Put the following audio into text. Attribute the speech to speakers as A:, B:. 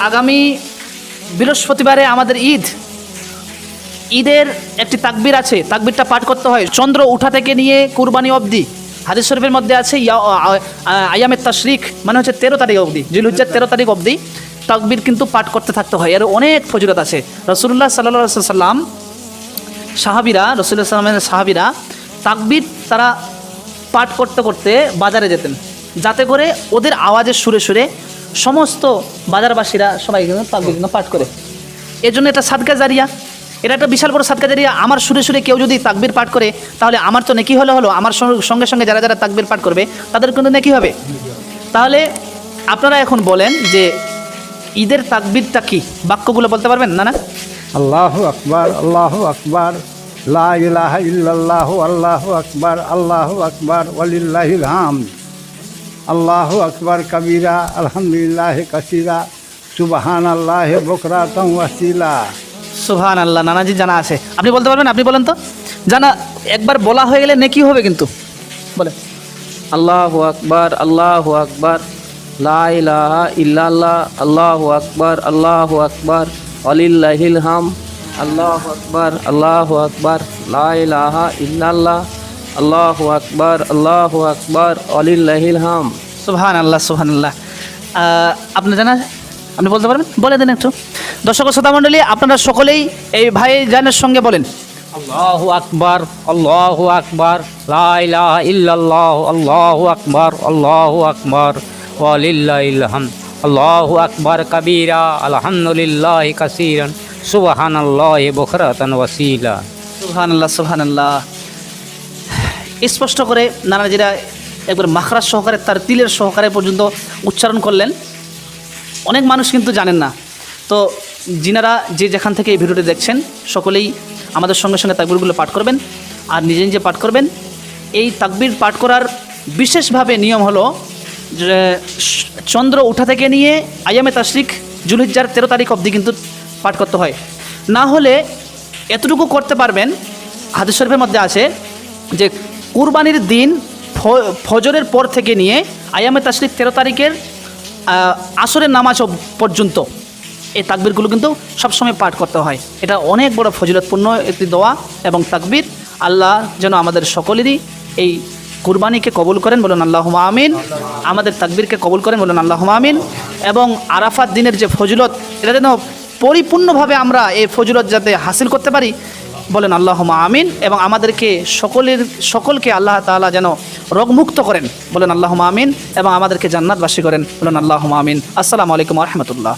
A: আগামী বৃহস্পতিবারে আমাদের ঈদ। ঈদের একটি তাকবির আছে, তাকবিরটা পাঠ করতে হয়। চন্দ্র উঠা থেকে নিয়ে কুরবানি অবধি। হাদিস শরীফের মধ্যে আছে আ- আ- আয়ামের তাশরিক মানে হচ্ছে তেরো তারিখ অবধি জিলুজ্জার তেরো তারিখ অবধি তাকবির কিন্তু পাঠ করতে থাকতে হয়। এর অনেক ফজিলত আছে। রসুল্লাহ সাল্লাহ সাল্লাম সাহাবিরা রসুল্লাহ সাল্লামের সাহাবিরা তাকবির তারা পাঠ করতে করতে বাজারে যেতেন। যাতে করে ওদের আওয়াজের সুরে সুরে সমস্ত বাজারবাসীরা সবাই কিন্তু পাঠ করে। এর জন্য এটা সাদকা জারিয়া। এটা একটা বিশাল বড় সাদকা জারিয়া। আমার সুরে সুরে কেউ যদি তাকবির পাঠ করে, তাহলে আমার তো নেকি হলে হলো, আমার সঙ্গে- সঙ্গে যারা যারা তাকবির পাঠ করবে, তাদের কিন্তু নেকি হবে। তাহলে আপনারা এখন বলেন যে ঈদের তাকবিরটা কি? বাক্যগুলো বলতে পারবেন না না
B: আল্লাহ আকবার আল্লাহ আকবার, লা ইলাহা ইল্লাল্লাহ, আল্লাহ আকবার আল্লাহ আকবার, ওয়ালিল্লাহিল হামদ। আল্লাহ আকবার কবিরা, আলহামদুলিল্লাহ কাসিরা সুবহান আল্লাহ বকরাতম ওয়াসিলা।
A: সুহান আল্লাহ নানাজি জানা আছে। আপনি বলতে পারবেন, আপনি বলেন তো? জানা, একবার বলা হয়ে গেলে নেকি হবে কিন্তু। বলে
C: আল্লাহু আকবার আল্লাহু আকবার, লা ইলাহা ইল্লাল্লাহ, আল্লাহু আকবার আল্লাহু আকবার অলিল্লাহিল হাম, আল্লাহু আকবার আল্লাহু আকবার, লা ইলাহা ইল্লাল্লাহ আল্লাহু আকবার আল্লাহু আকবর অলিল্লাহিল হাম।
A: সুহান আল্লাহ সুহান আল্লাহ আপনি জানা আপনি বলতে পারবেন? বলে দেন একটু। দর্শক শ্রোতা মণ্ডলী আপনারা সকলেই এই ভাই জানের সঙ্গে বলেন।
C: আল্লাহু আকবার আল্লাহু আকবার লা ইলাহা ইল্লাল্লাহ আল্লাহু আকবার আল্লাহু আকবার ওয়ালিল্লাহিল হাম। আল্লাহু আকবার কবীরা আলহামদুলিল্লাহ কাসীরান সুবহানাল্লাহি বুকরাতান ওয়াসিলা।
A: সুহান আল্লাহ স্পষ্ট করে নানাজিরা একবার মাখরাজ সহকারে, তার তিলের সহকারে পর্যন্ত উচ্চারণ করলেন। অনেক মানুষ কিন্তু জানেন না। তো যিনারা যে যেখান থেকে এই ভিডিওটি দেখছেন, সকলেই আমাদের সঙ্গে সঙ্গে তাকবিরগুলো পাঠ করবেন আর নিজে নিজে পাঠ করবেন। এই তাকবির পাঠ করার বিশেষভাবে নিয়ম হলো চন্দ্র উঠা থেকে নিয়ে আয়ামে তাশরিক জুলহিজ্জার তেরো তারিখ অবধি কিন্তু পাঠ করতে হয়। না হলে এতটুকু করতে পারবেন, হাদিস শরীফের মধ্যে আছে যে কুরবানির দিন ফজরের পর থেকে নিয়ে আয়ামে তাশরিক তেরো তারিখের আসরের নামাজ পর্যন্ত এই তাকবিরগুলো কিন্তু সবসময় পাঠ করতে হয়। এটা অনেক বড় ফজিলতপূর্ণ একটি দোয়া এবং তাকবির। আল্লাহ যেন আমাদের সকলেরই এই কুরবানিকে কবুল করেন, বলুন আল্লাহ আমিন। আমাদের তাকবিরকে কবুল করেন, বলুন আল্লাহ আমিন। এবং আরাফাত দিনের যে ফজিলত, এটা যেন পরিপূর্ণভাবে আমরা এই ফজিলত যাতে হাসিল করতে পারি বলেন আল্লাহ আমিন এবং আমাদেরকে সকলের, সকলকে আল্লাহ তালা যেন রোগমুক্ত করেন। বলেন আল্লাহ আমিন এবং আমাদেরকে জান্নাতবাসী করেন। বলেন আল্লাহ আমিন। আসসালামু আলাইকুম রহমতুল্লাহ।